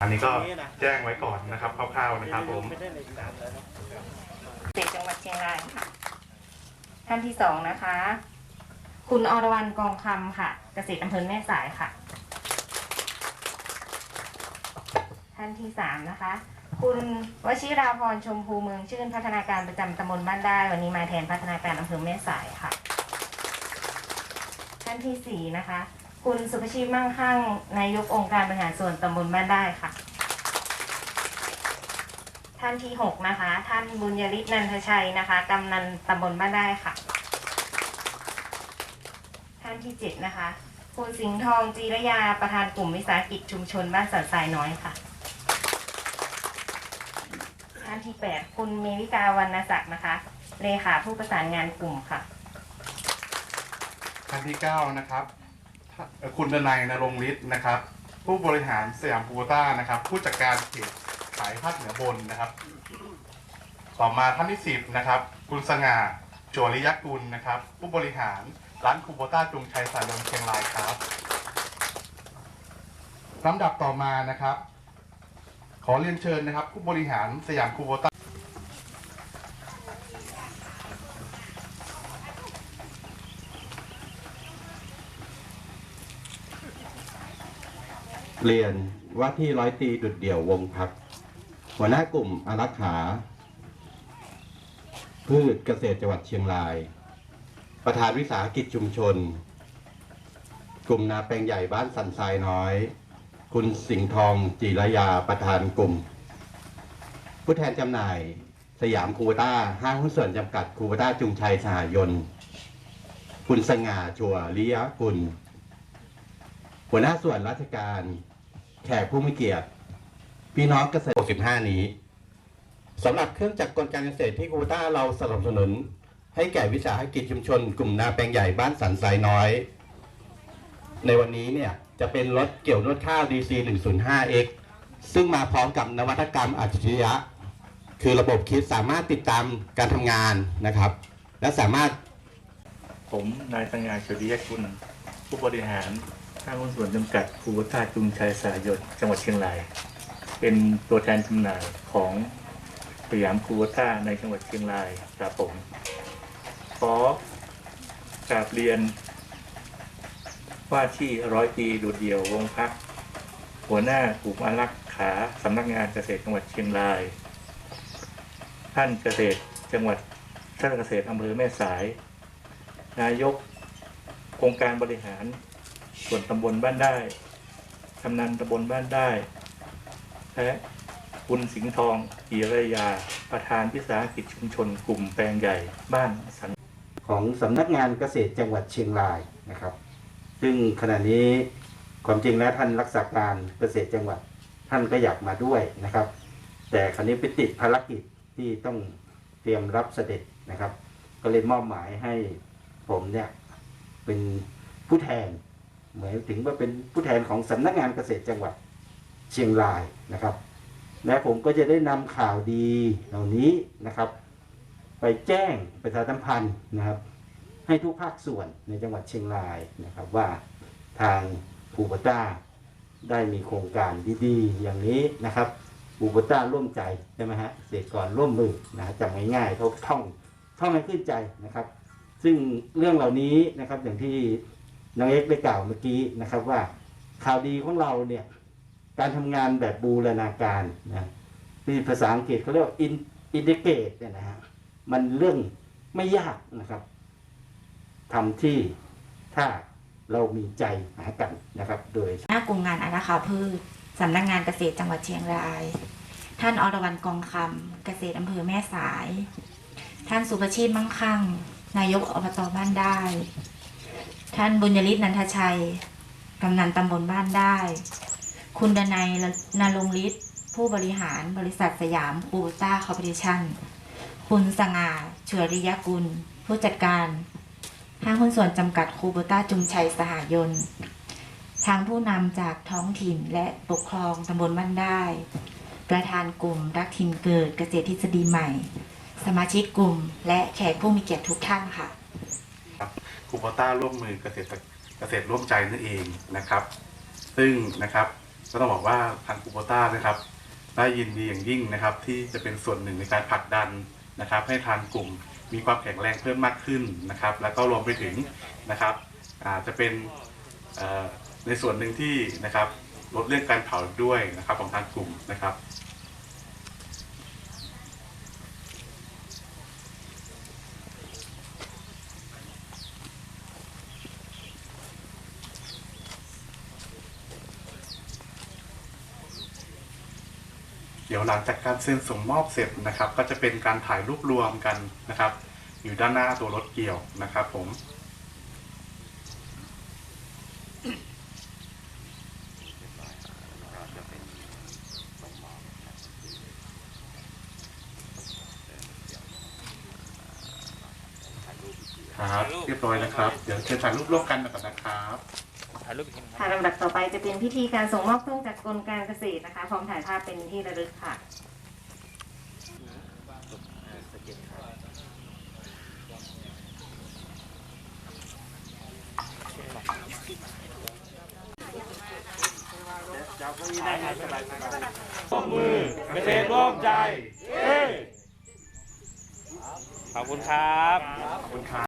อันนี้ก็แจ้งไว้ก่อนนะครับคร่าวๆนะครับผมเกษตรจังหวัดเชียงรายค่ะ ท่านที่สองนะคะ คุณอรวรรณกองคำค่ะ เกษตรอำเภอแม่สายค่ะ ท่านที่สามนะคะ คุณวชิราพรชมพูเมืองชื่นพัฒนาการประจำตำบลบ้านได้ วันนี้มาแทนพัฒนาการอำเภอแม่สายค่ะ ท่านที่สี่นะคะ คุณสุภชีพมั่งคั่งนายกองค์การบริหารส่วนตำบลบ้านได้ค่ะ ท่านที่หกนะคะ ท่านบุญยริศนันทชัยนะคะกำนันตำบลบ้านได้ค่ะ ท่านที่เจ็ดนะคะ คุณสิงห์ทองจีรยาประธานกลุ่มวิสาหกิจชุมชนบ้านสันทรายน้อยค่ะ ท่านที่แปดคุณเมวิกาวรรณศักดิ์นะคะเลขาผู้ประสานงานกลุ่มค่ะ ท่านที่ 9 นะครับ คุณดนัยนรงฤทธิ์นะครับ ผู้บริหารสยามพูต้านะครับ ผู้จัดการเขตขายภาคเหนือบนนะครับ ต่อมาท่านที่10นะครับ คุณสง่าโจริยกุลนะครับ ผู้บริหารร้านคูโบต้าจุงชัยสายลมเชียงรายครับลำดับต่อมานะครับ ขอเรียนเชิญนะครับ ผู้บริหารสยามคูโบต้า เรียนว่าที่ร้อยตีดุดเดี่ยววงพัก หัวหน้ากลุ่มอารักขา พืชเกษตรจังหวัดเชียงราย ประธานวิสาหกิจชุมชน กลุ่มนาแปลงใหญ่บ้านสันทรายน้อย คุณสิงห์ทองจีรยาประธานกลุ่ม ผู้แทนจำหน่าย สยามคูบต้าห้างหุ้นส่วนจำกัดคูบต้าจุงชัยสหยนต์คุณสง่าชัวริยะกุลหัวหน้าส่วนราชการ แขกผู้มีเกียรติ พี่น้องเกษตร65 นี้สำหรับเครื่องจักรกลการเกษตรที่คูต้าเราสนับสนุน ให้แก่วิสาหกิจชุมชน กลุ่มนาแปลงใหญ่บ้านสันทรายน้อย ในวันนี้เนี่ยจะเป็นรถเกี่ยวนวดข้าว DC 105X ซึ่งมาพร้อมกับนวัตกรรมอัจฉริยะ คือระบบคิดสามารถติดตามการทำงานนะครับ และสามารถผมนายสง่าเฉลียกุลผู้บริหารางหุ้นส่วนจำกัดคูเบต้าจุงชัยสายนจังหวัดเชียงราย เป็นตัวแทนจำหน่ายของสยามคูเบต้าในจังหวัดเชียงรายครับผมขอกราบเรียน ว่าที่ร้อยตีดูดเดี่ยววงพัก หัวหน้ากลุ่มอารักขาสำนักงานเกษตรจังหวัดเชียงราย ท่านเกษตรจังหวัดท่านเกษตรอำเภอแม่สาย นายกองค์การบริหาร ส่วนตำบลบ้านได้กำนันตำบลบ้านได้และคุณสิงห์ทองกีรยา ประธานวิสาหกิจชุมชน กลุ่มแปลงใหญ่บ้านสันของสำนักงานเกษตรจังหวัดเชียงรายนะครับ ซึ่งขณะนี้ความจริงแล้วท่านรักษาการเกษตรจังหวัดท่านก็อยากมาด้วยนะครับ แต่คราวนี้ไปติดภารกิจที่ต้องเตรียมรับเสด็จนะครับ ก็เลยมอบหมายให้ผมเนี่ยเป็นผู้แทน หมายถึงว่าเป็นผู้แทนของสำนักงานเกษตรจังหวัดเชียงรายนะครับและผมก็จะได้นำข่าวดีเหล่านี้นะครับ ไปแจ้งประชาสัมพันธ์นะครับ ให้ทุกภาคส่วนในจังหวัดเชียงรายนะครับว่าทางปูปต้าได้มีโครงการดีๆ อย่างนี้นะครับปูปต้าร่วมใจใช่ไหมฮะเกษตรกรร่วมมือนะจำง่ายๆเขาท่องท่องให้ขึ้นใจนะครับ ซึ่งเรื่องเหล่านี้นะครับอย่างที่ น้องเอ็กได้กล่าวเมื่อกี้นะครับว่าข่าวดีของเราเนี่ยการทำงานแบบบูรณาการนะที่ภาษาอังกฤษเขาเรียกว่า in- integrate เนี่ยนะฮะมันเรื่องไม่ยากนะครับทำที่ถ้าเรามีใจหากันนะครับโดยหน้ากลุ่มงานอาราคาพืชสำนักงานเกษตรจังหวัดเชียงราย ท่านอรวรรณกองคำเกษตรอำเภอแม่สาย ท่านสุภชีพมั่งคั่ง นายกอบตบ้านได้ ท่านบุญยริศนันทชัย กำนันตำบลบ้านได้ คุณดนัยนรงฤทธิ์ผู้บริหารบริษัทสยามปูต้าคอร์ปอเรชั่น คุณสง่าเฉริยกุล ผู้จัดการ ห้างหุ้นส่วนจำกัดคูโบต้าจุมชัยสหายนทางผู้นำจากท้องถิ่นและปกครองตำบลบ้านได้ ประธานกลุ่มรักถิ่นเกิดเกษตรทฤษฎีใหม่ สมาชิกกลุ่มและแขกผู้มีเกียรติทุกท่านค่ะ คูโบต้าร่วมมือเกษตรเกษตรร่วมใจนั่นเองนะครับ ซึ่งนะครับก็ต้องบอกว่าทางคูโบต้านะครับได้ยินดีอย่างยิ่งนะครับ ที่จะเป็นส่วนหนึ่งในการผลักดันนะครับ ให้ทางกลุ่มมีความแข็งแรงเพิ่มมากขึ้นนะครับ แล้วก็รวมไปถึงนะครับอาจจะเป็นในส่วนหนึ่งที่นะครับลดเรื่องการเผาด้วยนะครับของทางกลุ่มนะครับ ดี๋ยวหลังจากการเซ็นส่งมอบเสร็จนะครับ ก็จะเป็นการถ่ายรูปรวมกันนะครับ อยู่ด้านหน้าตัวรถเกี่ยวนะครับ ผม ครับ เรียบร้อยนะครับ เดี๋ยวเชิญถ่ายรูปร่วมกันก่อนนะครับ ค่ะลำดับต่อไปจะเป็นพิธีการส่งมอบเครื่องจักรกลการเกษตรนะคะพร้อมถ่ายภาพเป็นที่ระลึกค่ะ เกษตรร่วมใจ ขอบคุณครับขอบคุณครับ